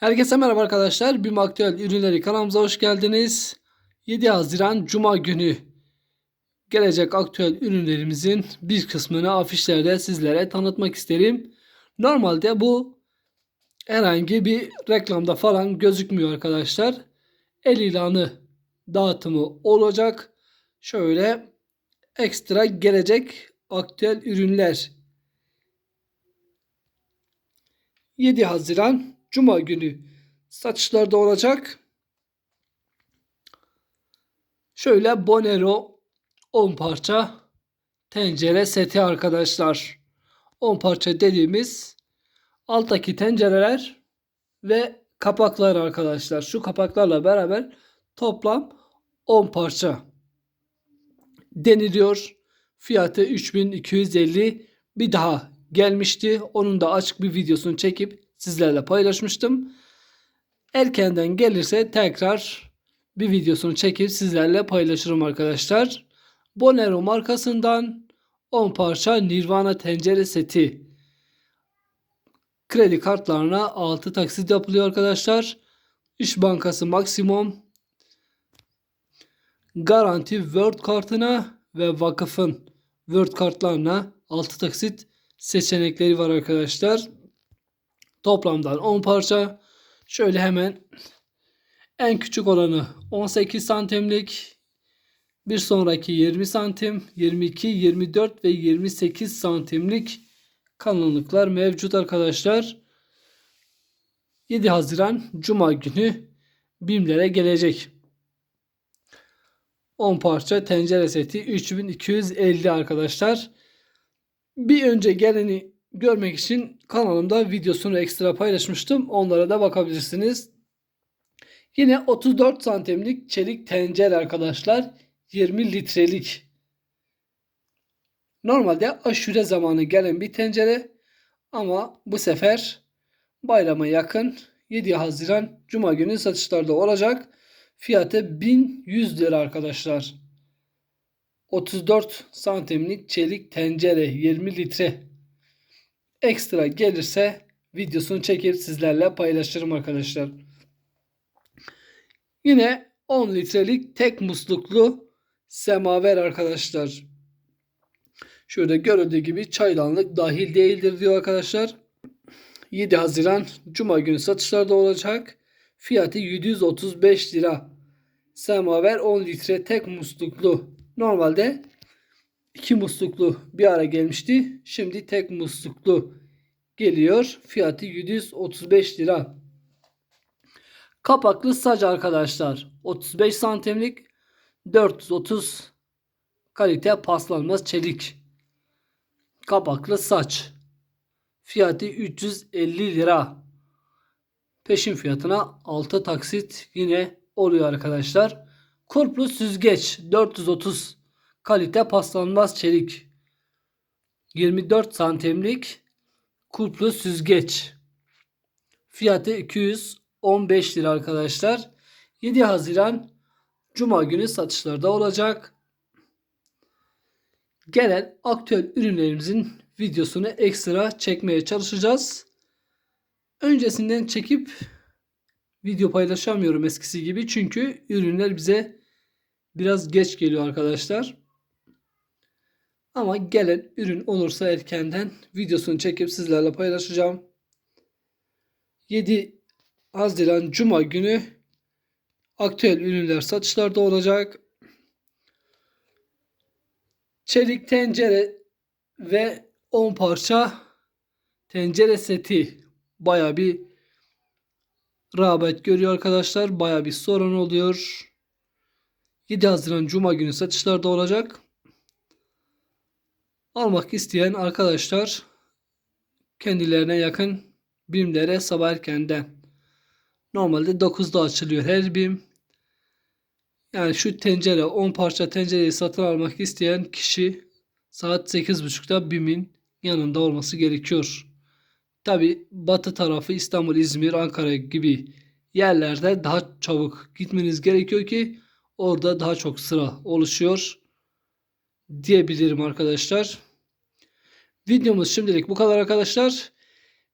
Herkese merhaba arkadaşlar. BİM Aktüel Ürünleri kanalımıza hoş geldiniz. 7 Haziran Cuma günü gelecek aktüel ürünlerimizin bir kısmını afişlerde sizlere tanıtmak isterim. Normalde bu herhangi bir reklamda falan gözükmüyor arkadaşlar. El ilanı dağıtımı olacak. Şöyle ekstra gelecek aktüel ürünler 7 Haziran Cuma günü satışlarda olacak. Şöyle Bonero 10 parça tencere seti arkadaşlar. 10 parça dediğimiz alttaki tencereler ve kapaklar arkadaşlar. Şu kapaklarla beraber toplam 10 parça deniliyor. Fiyatı 3250 bir daha gelmişti. Onun da açık bir videosunu çekip sizlerle paylaşmıştım. Erkenden gelirse tekrar bir videosunu çekip sizlerle paylaşırım arkadaşlar. Bonero markasından 10 parça Nirvana tencere seti. Kredi kartlarına 6 taksit yapılıyor arkadaşlar. İş Bankası maksimum Garanti World kartına ve vakıfın World kartlarına 6 taksit seçenekleri var arkadaşlar. Toplamdan 10 parça. Şöyle hemen en küçük olanı 18 santimlik. Bir sonraki 20 santim, 22, 24 ve 28 santimlik kalınlıklar mevcut arkadaşlar. 7 Haziran Cuma günü BİM'lere gelecek. 10 parça tencere seti 3250 arkadaşlar. Bir önce geleni görmek için kanalımda videosunu ekstra paylaşmıştım. Onlara da bakabilirsiniz. Yine 34 santimlik çelik tencere arkadaşlar. 20 litrelik. Normalde aşure zamanı gelen bir tencere ama bu sefer bayrama yakın 7 Haziran Cuma günü satışlarda olacak. Fiyatı 1100 lira arkadaşlar. 34 santimlik çelik tencere 20 litre ekstra gelirse videosunu çekip sizlerle paylaşırım arkadaşlar. Yine 10 litrelik tek musluklu semaver arkadaşlar. Şurada görüldüğü gibi çaydanlık dahil değildir diyor arkadaşlar. 7 Haziran Cuma günü satışlarda olacak. Fiyatı 735 lira. Semaver 10 litre tek musluklu. Normalde iki musluklu bir ara gelmişti. Şimdi tek musluklu geliyor. Fiyatı 735 lira. Kapaklı saç arkadaşlar. 35 santimlik 430 kalite paslanmaz çelik. Kapaklı saç. Fiyatı 350 lira. Peşin fiyatına 6 taksit yine oluyor arkadaşlar. Kurplu süzgeç 430 kalite paslanmaz çelik. 24 santimlik kurplu süzgeç. Fiyatı 215 lira arkadaşlar. 7 Haziran Cuma günü satışlarda olacak. Gelen aktüel ürünlerimizin videosunu ekstra çekmeye çalışacağız. Öncesinden çekip video paylaşamıyorum eskisi gibi. Çünkü ürünler bize biraz geç geliyor arkadaşlar. Ama gelen ürün olursa erkenden videosunu çekip sizlerle paylaşacağım. 7 Haziran Cuma günü aktüel ürünler satışlarda olacak. Çelik tencere ve 10 parça tencere seti baya bir rağbet görüyor arkadaşlar. Baya bir sorun oluyor. 7 Haziran Cuma günü satışlarda olacak. Almak isteyen arkadaşlar kendilerine yakın BİM'lere sabah erkenden normalde 9'da açılıyor her BİM. Yani şu tencere 10 parça tencereyi satın almak isteyen kişi saat 8.30'da BİM'in yanında olması gerekiyor. Tabi batı tarafı İstanbul, İzmir, Ankara gibi yerlerde daha çabuk gitmeniz gerekiyor ki orada daha çok sıra oluşuyor diyebilirim arkadaşlar. Videomuz şimdilik bu kadar arkadaşlar.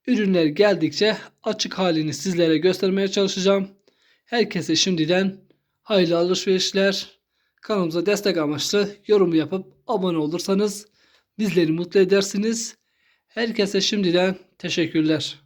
Ürünler geldikçe açık halini sizlere göstermeye çalışacağım. Herkese şimdiden hayırlı alışverişler. Kanalımıza destek amaçlı yorum yapıp abone olursanız bizleri mutlu edersiniz. Herkese şimdiden teşekkürler.